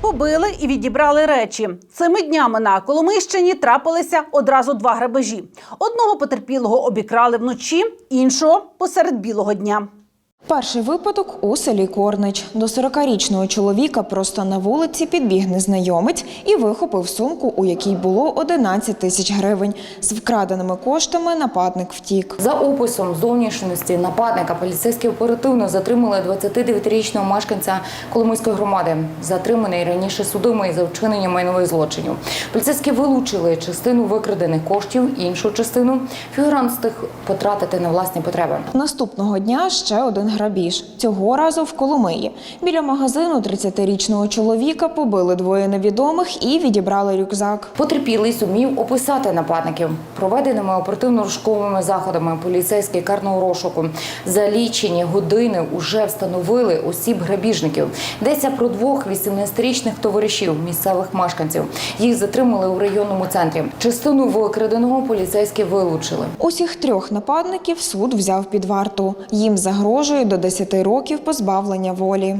Побили і відібрали речі. Цими днями на Коломийщині трапилися одразу два грабежі. Одного потерпілого обікрали вночі, іншого посеред білого дня. Перший випадок у селі Корнич. До 40-річного чоловіка просто на вулиці підбіг незнайомець і вихопив сумку, у якій було 11 тисяч гривень. З вкраденими коштами нападник втік. За описом зовнішності нападника поліцейські оперативно затримали 29-річного мешканця Коломийської громади, затриманий раніше судимий за вчинення майнових злочинів. Поліцейські вилучили частину викрадених коштів, іншу частину фігурант встиг потратити на власні потреби. Наступного дня ще один грабіж. Цього разу в Коломиї. Біля магазину 30-річного чоловіка побили двоє невідомих і відібрали рюкзак. Потерпілий зумів описати нападників. Проведеними оперативно-розшуковими заходами поліцейські карного розшуку за лічені години уже встановили осіб грабіжників. Йдеться про двох 18-річних товаришів місцевих мешканців. Їх затримали у районному центрі. Частину викраденого поліцейські вилучили. Усіх трьох нападників суд взяв під варту. Їм загрожує до 10 років позбавлення волі.